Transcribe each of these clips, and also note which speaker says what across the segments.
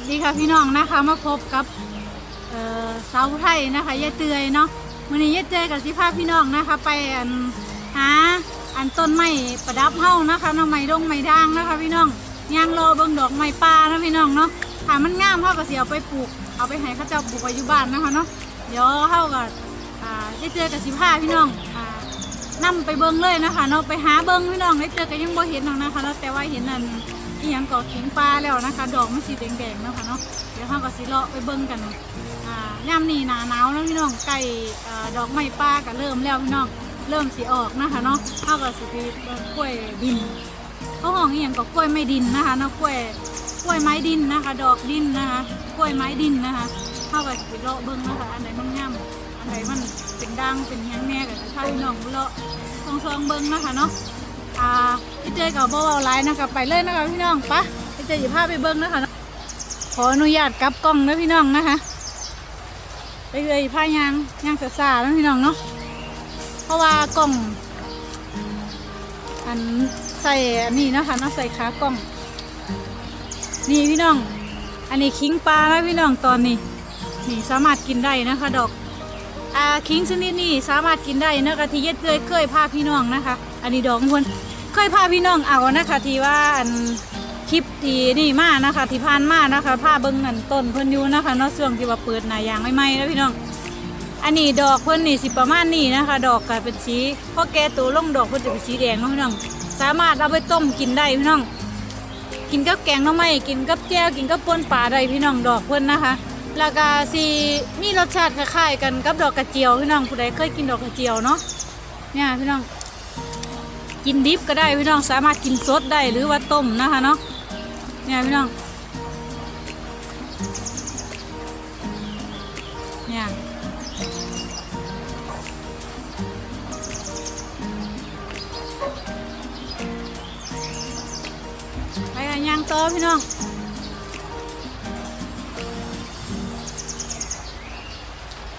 Speaker 1: วัสดีค่ะพี่น้องนะคะมาพบกับเสาไทยนะคะยายเตยเนาะวันนี้ยายเตยกับสิภาพพี่น้องนะคะ ไปอันหาอันต้นไม้ประดับเฮ้านะคะเนาะไม้ดงไม้ด่างนะคะ พี่น้องย่างรอเบิ่งดอกไม้ป่านะพี่น้องเนาะถ้ามันงามเฮาก็สิเอาไปปลูก เอาไปให้เขาเจ้าปลูกไว้อยู่บ้านนะคะเนาะเดี๋ยวเฮากับยายเตยกับสิภาพพี่น้องอ่าไปเบิ่งเลยนะคะเนาะไปหาเบิ่งพี่น้องยายเตยก็ยังบ่เห็นหรอกนะคะเนาะแต่ว่าเห็นอัน อีหยังก็ขิงปลาแล้วนะคะ ดอกมันสีแดงๆเนาะค่ะเนาะเดี๋ยวเราก็สิเลาะไปเบิ่งกันอ่าย่ำนี่หนาหนาวแล้วพี่น้องไก่อ่าดอกไม้ปลาก็เริ่มแล้วพี่น้องเริ่มสีออกนะคะเนาะเราก็สิไปเบิ่งกล้วยดินเขาห้องอีหยังก็กล้วยไม้ดินนะคะเนาะกล้วยกล้วยไม้ดินนะคะ ดอกดินนะคะกล้วยไม้ดินนะคะเราก็สิเลาะเบิ่งนะคะอันไหนมันงามอันไหนมันเป็นด่างเป็นหยังแน่ก็จะพาพี่น้องเลาะซองๆเบิ่งนะคะเนาะ อ่าพี่เจกับโบเบาไลน์นะคะไปเลยนะคะพี่น้องปะพี่เจอย่าพาไปเบิ้งนะคะขออนุญาตกลับกล้องนะพี่น้องนะคะ ไปเลยผ้ายางยางสาๆนะพี่น้องเนาะเพราะว่ากล้อง อันใส่อันนี้นะคะเนาะใส่ขากล้อง นี่พี่น้อง อันนี้คิงปลานะพี่น้องตอนนี้นี่สามารถกินได้นะคะดอกอ่าคิงชนิดนี้สามารถกินได้นะคะที่เย็ดเคยเคยพาพี่น้องนะคะ อันนี้ดอกของเพิ่น เคยพาพี่น้องเอานะคะ ที่ว่าอันคลิปที่นี่มานะคะ ที่ผ่านมานะคะพาเบิ้งอันต้นเพิ่นอยู่นะคะเนาะช่วงที่ว่าเปิดหนายางใหม่ๆนะพี่น้อง อันนี้ดอกเพิ่นนี่สิประมาณนี้นะคะ ดอกกลายเป็นสีพอแก่ตัวลงดอกเพิ่นจะเป็นสีแดงเนาะพี่น้อง สามารถเอาไปต้มกินได้พี่น้อง กินกับแกงหน่อไม้กินกับแจ่วกินกับป่นปลาได้พี่น้องดอกเพิ่นนะคะแล้วก็สีมีรสชาติคล้ายๆกันกับดอกกระเจียวพี่น้องผู้ใดเคยกินดอกกระเจียวเนาะเนี่ยพี่น้อง กินดิบก็ได้พี่น้องสามารถกินสดได้หรือว่าต้มนะคะเนาะเนี่ยพี่น้องเนี่ยไปกันย่างโตพี่น้อง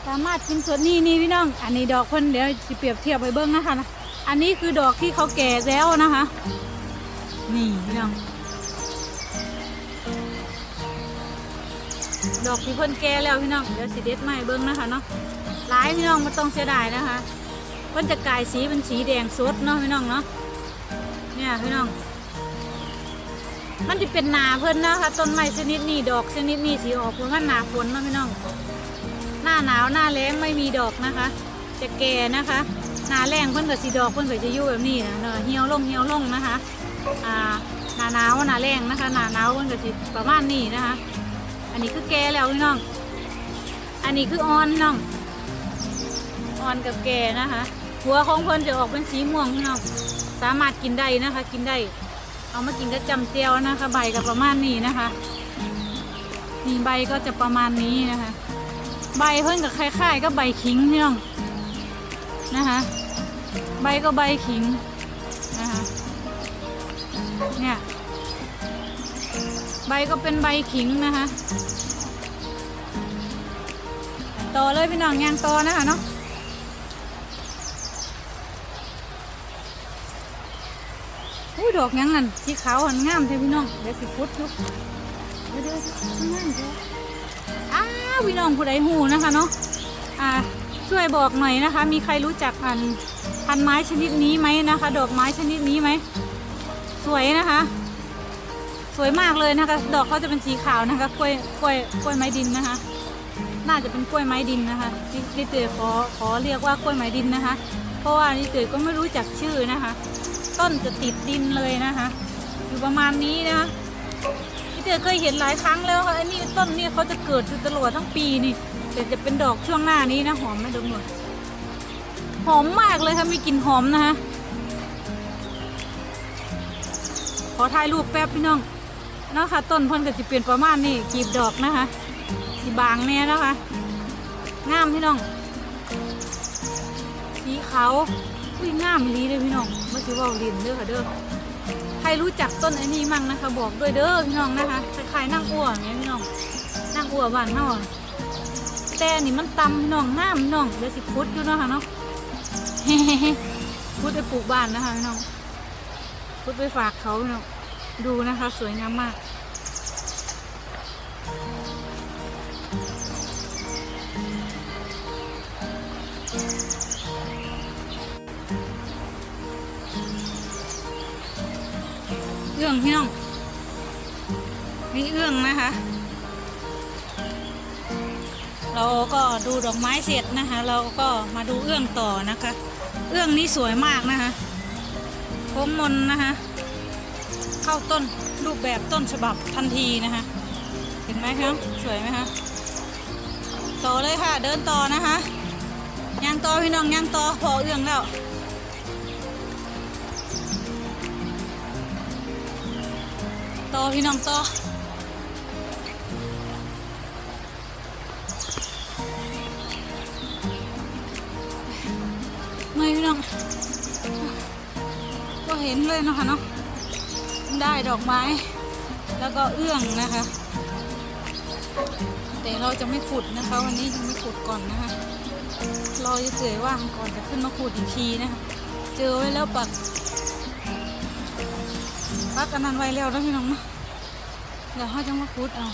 Speaker 1: สามารถกินสดนี่นี่พี่น้อง อันนี้ดอกเพิ่นเดี๋ยวจะเปรียบเทียบไปเบิ้งนะคะนะ อันนี้คือดอกที่เขาแก่แล้วนะคะ นี่พี่น้องดอกที่เพิ่นแก่แล้วพี่น้องเดี๋ยวสิเด็ดใหม่เบิ้งนะคะเนาะหลายพี่น้องไมาต้องเสียดายนะคะเพิ่นจะกลายสีเป็นสีแดงสดเนาะพี่น้องเนาะเนี่ยพี่น้อง มันจะเป็นหนาเพิ่นนะคะต้นไม้ชนิดนี้ดอกชนิดนี้สีออกเพราะว่าหนาฝนเนาะพี่น้อง หน้าหนาวหน้าแล้งไม่มีดอกนะคะ จะแก่นะคะ นาแรงเพิ่นก็สีดอกเพิ่นก็จะอยู่แบบนี้นะเนอะเหี่ยวลงเหี่ยวลงนะคะอ่านาหนาวนาแรงนะคะนาหนาวเพิ่นก็สิประมาณนี้นะคะ อันนี้คือแก่แล้วพี่น้อง อันนี้คืออ่อนพี่น้องอ่อนกับแก่นะคะหัวของเพิ่นจะออกเป็นสีม่วงพี่น้องสามารถกินได้นะคะ กินได้ เอามากินกับจำเจียวนะคะ ใบก็ประมาณนี้นะคะนี่ใบก็จะประมาณนี้นะคะ ใบเพิ่นกับคล้ายๆก็ใบขิงพี่น้อง นะคะ ใบก็ใบขิงนะคะเนี่ยใบก็เป็นใบขิงนะคะต่อเลยพี่น้องยางต่อนะคะเนาะอุ้ยดอกยังนั่นสีขาวหันงามเท่พี่น้องเดี๋ยวสิพุดอยุบเดี๋ยวเดี๋ยวงามเท่อ้าวพี่น้องผู้ใดหูนะคะเนาะอ่า ช่วยบอกหน่อยนะคะ มีใครรู้จักพันพันไม้ชนิดนี้ไหมนะคะ ดอกไม้ชนิดนี้ไหม สวยนะคะ สวยมากเลยนะคะ ดอกเขาจะเป็นสีขาวนะคะ กล้วยกล้วยกล้วยไม้ดินนะคะ น่าจะเป็นกล้วยไม้ดินนะคะที่เตยขอขอเรียกว่ากล้วยไม้ดินนะคะ เพราะว่านี่เตยก็ไม่รู้จักชื่อนะคะ ต้นจะติดดินเลยนะคะ อยู่ประมาณนี้นะคะพี่เตยเคยเห็นหลายครั้งแล้วค่ะไอ้นี่ต้นนี่เขาจะเกิดอยู่ตลอดทั้งปีนี่ แต่จะเป็นดอกช่วงหน้านี้นะหอมไหมดมหน่อยหอมมากเลยค่ะมีกลิ่นหอมนะคะขอถ่ายรูปแป๊บพี่น้องเนาะค่ะต้นพิ่นก็จะเปลี่ยนประมาณนี้กีบดอกนะคะสีบางแน่นะคะงามพี่น้องสีขาวอุ้ยงามอีหลีเลยพี่น้องไม่ใช่ว่าลินเด้อค่ะเด้อใครรู้จักต้นไอ้นี่มั่งนะคะ บอกด้วยเด้อพี่น้องนะคะคล้ายๆนั่งอ้วนเนี่ยพี่น้องนั่งอ้วนบ้านเฮาอ แต่นี่มันตำน่องน้ำน่องเดี๋ยวสิพุดอยู่เนาะค่ะเนาะพุดไปปลูกบ้านนะคะน้องพุดไปฝากเขาเนาะดูนะคะ สวยงามมากเอื้องพี่น้องนี่เอื้องนะคะ เราก็ดูดอกไม้เสร็จนะคะ เราก็มาดูเอื้องต่อนะคะ เอื้องนี้สวยมากนะคะโค้งมนนะคะ เข้าต้นรูปแบบต้นฉบับทันทีนะคะ เห็นไหมครับสวยไหมคะต่อเลยค่ะ เดินต่อนะคะย่างต่อพี่น้องย่างต่อพอเอื้องแล้วต่อพี่น้องต่อ ก็เห็นเลยนะคะเนาะได้ดอกไม้ แล้วก็เอื้องนะคะ แต่เราจะไม่ขุดนะคะ วันนี้ยังไม่ขุดก่อนนะคะรอจะเจอว่างก่อนจะขึ้นมาขุดอีกทีนะคะเจอไว้แล้วปักปักอันนั้นไว้แล้วนะพี่น้องเนาะเดี๋ยวเขาจะมาขุดเอา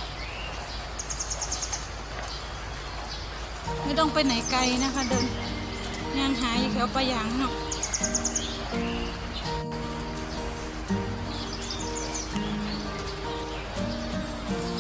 Speaker 1: ไม่ต้องไปไหนไกลนะคะเดิน ย่างหายแถวปลายางเนาะ